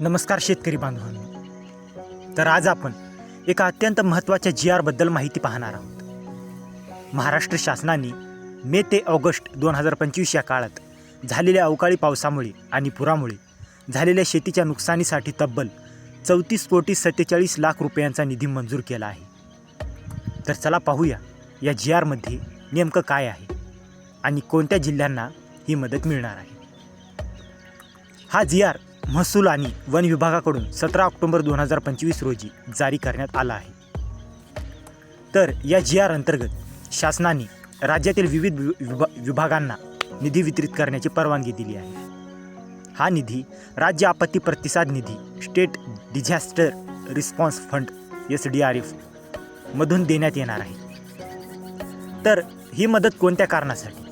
नमस्कार शेतकरी बांधवांनो. तर आज आपण एका अत्यंत महत्त्वाच्या जी आरबद्दल माहिती पाहणार आहोत. महाराष्ट्र शासनाने मे ते ऑगस्ट दोन हजार पंचवीस या काळात झालेल्या अवकाळी पावसामुळे आणि पुरामुळे झालेल्या शेतीच्या नुकसानीसाठी तब्बल चौतीस कोटी सत्तेचाळीस लाख रुपयांचा निधी मंजूर केला आहे. तर चला पाहूया या जी आरमध्ये नेमकं काय आहे आणि कोणत्या जिल्ह्यांना ही मदत मिळणार आहे. हा जी आर महसूल आणि वन विभागाकडून सतरा ऑक्टोबर दोन हजार पंचवीस रोजी जारी करण्यात आला आहे. तर या जी आर अंतर्गत शासनाने राज्यातील विविध वि- विभा विभागांना निधी वितरित करण्याची परवानगी दिली आहे. हा निधी राज्य आपत्ती प्रतिसाद निधी state disaster response fund S D R F मधून देण्यात येणार आहे. तर ही मदत कोणत्या कारणासाठी?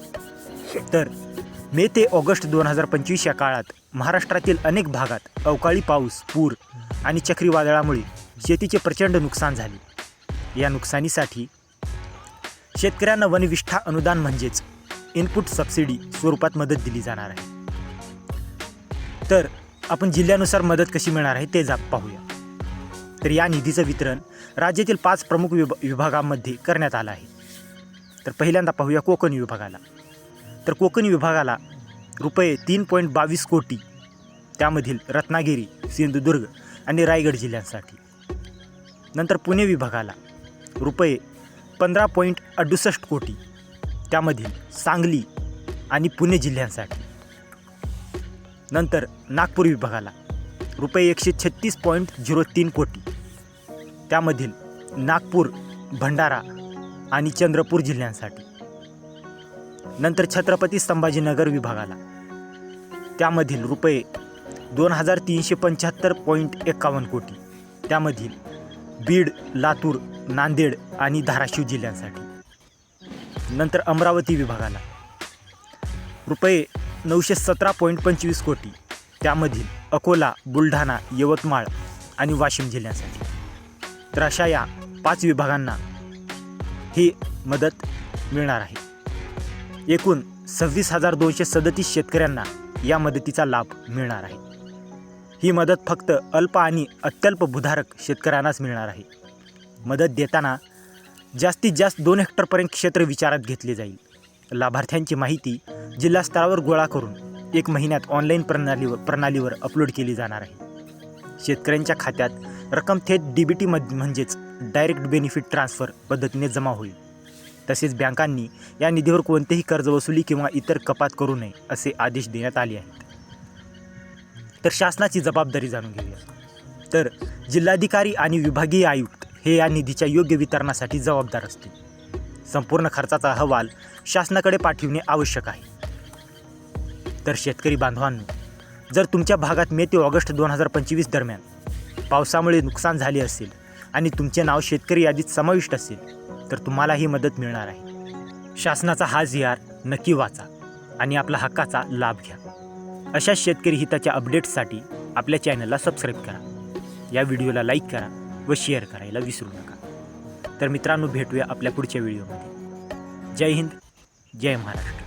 तर मे ते ऑगस्ट दोन हजार पंचवीस या काळात महाराष्ट्रातील अनेक भागात अवकाळी पाऊस पूर आणि चक्रीवादळामुळे शेतीचे प्रचंड नुकसान झाले. या नुकसानीसाठी शेतकऱ्यांना वनविष्ठा अनुदान म्हणजेच इनपुट सबसिडी स्वरूपात मदत दिली जाणार आहे. तर आपण जिल्ह्यानुसार मदत कशी मिळणार आहे ते जा पाहूया. तर या निधीचं वितरण राज्यातील पाच प्रमुख विभ विभागांमध्ये करण्यात आलं आहे. तर पहिल्यांदा पाहूया कोकण विभागाला. तर कोकण विभागाला रुपये तीन पॉईंट बावीस कोटी त्यामधील रत्नागिरी सिंधुदुर्ग आणि रायगड जिल्ह्यांसाठी. नंतर पुणे विभागाला रुपये पंधरा पॉईंट अडुसष्ट कोटी त्यामधील सांगली आणि पुणे जिल्ह्यांसाठी. नंतर नागपूर विभागाला रुपये एकशे छत्तीस पॉईंट झिरो तीन कोटी त्यामधील नागपूर भंडारा आणि चंद्रपूर जिल्ह्यांसाठी. नंतर छत्रपती संभाजीनगर विभागाला. त्यामधील रुपये दोन हजार तीनशे पंच्याहत्तर पॉईंट एकावन्न कोटी. त्यामधील बीड लातूर नांदेड आणि धाराशिव जिल्ह्यांसाठी. नंतर अमरावती विभागाला. रुपये नऊशे सतरा पॉईंट पंचवीस कोटी. त्यामधील अकोला बुलढाणा यवतमाळ आणि वाशिम जिल्ह्यांसाठी. तर अशा या पाच विभागांना ही मदत मिळणार आहे. एकूण सव्वीस हजार दोनशे सदतीस शेतकऱ्यांना या मदतीचा लाभ मिळणार आहे. ही मदत फक्त अल्प आणि अत्यल्प भूधारक शेतकऱ्यांनाच मिळणार आहे. मदत देताना जास्तीत जास्त दोन हेक्टरपर्यंत क्षेत्र विचारात घेतले जाईल. लाभार्थ्यांची माहिती जिल्हा स्तरावर गोळा करून एक महिन्यात ऑनलाईन प्रणालीवर प्रणालीवर अपलोड केली जाणार आहे. शेतकऱ्यांच्या खात्यात रक्कम थेट डी बी टी म्हणजेच डायरेक्ट बेनिफिट ट्रान्सफर पद्धतीने जमा होईल. तसेच बँकांनी या निधीवर कोणतेही कर्ज वसुली किंवा इतर कपात करू नये असे आदेश देण्यात आले आहेत. तर शासनाची जबाबदारी जाणून घेऊया. तर जिल्हाधिकारी आणि विभागीय आयुक्त हे या निधीच्या योग्य वितरणासाठी जबाबदार असतील. संपूर्ण खर्चाचा अहवाल शासनाकडे पाठविणे आवश्यक आहे. तर शेतकरी बांधवांनो जर तुमच्या भागात मे ते ऑगस्ट दोन हजार पंचवीस दरम्यान पावसामुळे नुकसान झाले असेल आणि तुमचे नाव शेतकरी यादीत समाविष्ट असेल तर तुम्हालाही मदत मिळणार आहे. शासनाचा हा जी नक्की वाचा आणि आपला हक्काचा लाभ घ्या. अशा शेतकरी हिताच्या अपडेट्ससाठी आपल्या चॅनलला सबस्क्राईब करा. या व्हिडिओला लाईक करा व शेअर करायला विसरू नका. तर मित्रांनो भेटूया आपल्या पुढच्या व्हिडिओमध्ये जय हिंद जय महाराष्ट्र.